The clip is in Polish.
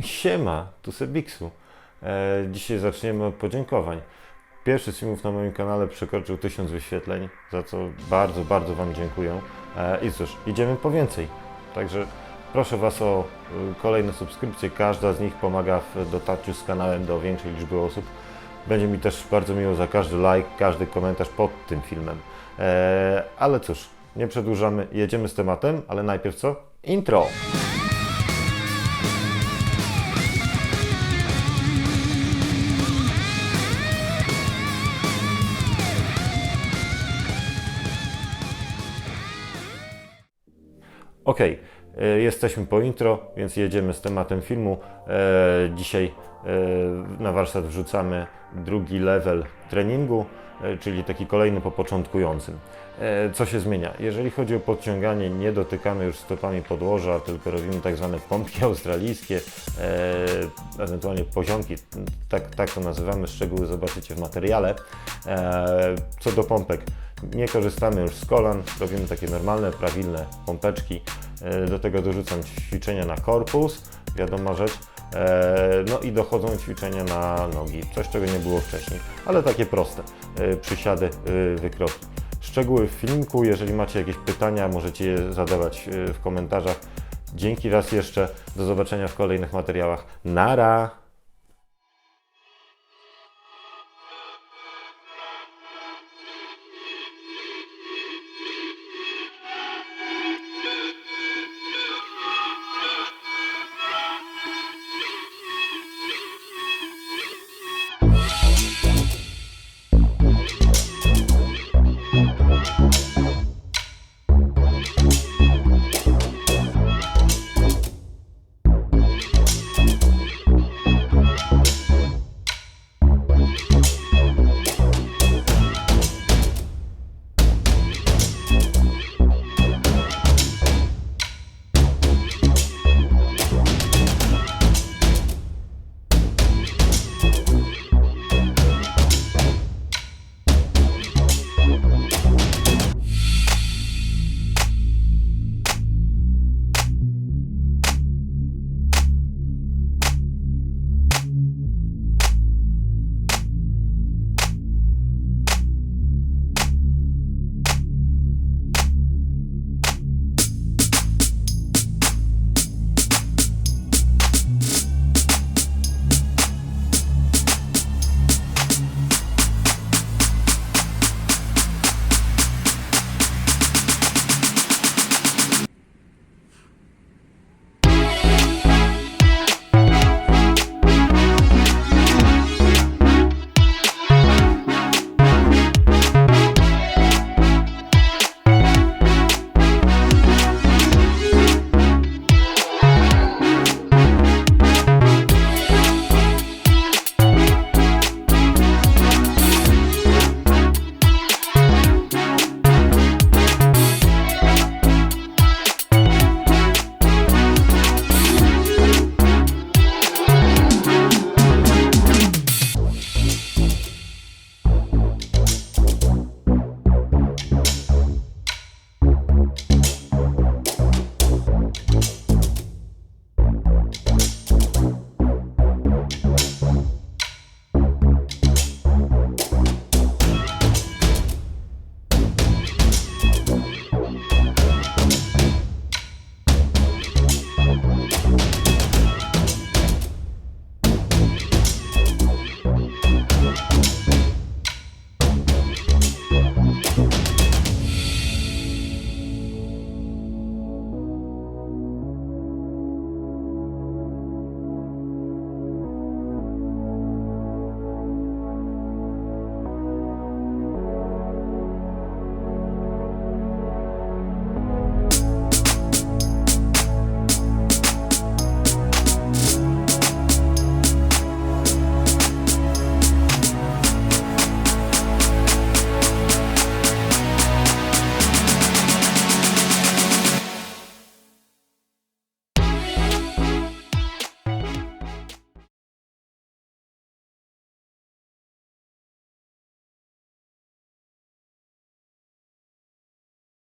Siema, tu Sebiksu. E, dzisiaj zaczniemy od podziękowań. Pierwszy z filmów na moim kanale przekroczył 1000 wyświetleń, za co bardzo, bardzo Wam dziękuję. E, I cóż, idziemy po więcej. Także proszę Was o y, kolejne subskrypcje. Każda z nich pomaga w dotarciu z kanałem do większej liczby osób. Będzie mi też bardzo miło za każdy like, każdy komentarz pod tym filmem. E, ale cóż, nie przedłużamy, jedziemy z tematem, ale najpierw co? Intro! Ok, jesteśmy po intro, więc jedziemy z tematem filmu. E, Dzisiaj e, na warsztat wrzucamy drugi level treningu, e, czyli taki kolejny po początkującym. E, Co się zmienia? Jeżeli chodzi o podciąganie, nie dotykamy już stopami podłoża, tylko robimy tak zwane pompki australijskie, e, ewentualnie poziomki, tak, tak to nazywamy, szczegóły zobaczycie w materiale. E, Co do pompek, nie korzystamy już z kolan, robimy takie normalne, prawilne pompeczki. E, Do tego dorzucam ćwiczenia na korpus, wiadoma rzecz. E, No i dochodzą ćwiczenia na nogi, coś czego nie było wcześniej, ale takie proste. E, Przysiady, wykroki. Szczegóły w filmiku, jeżeli macie jakieś pytania, możecie je zadawać w komentarzach. Dzięki raz jeszcze, do zobaczenia w kolejnych materiałach. Nara!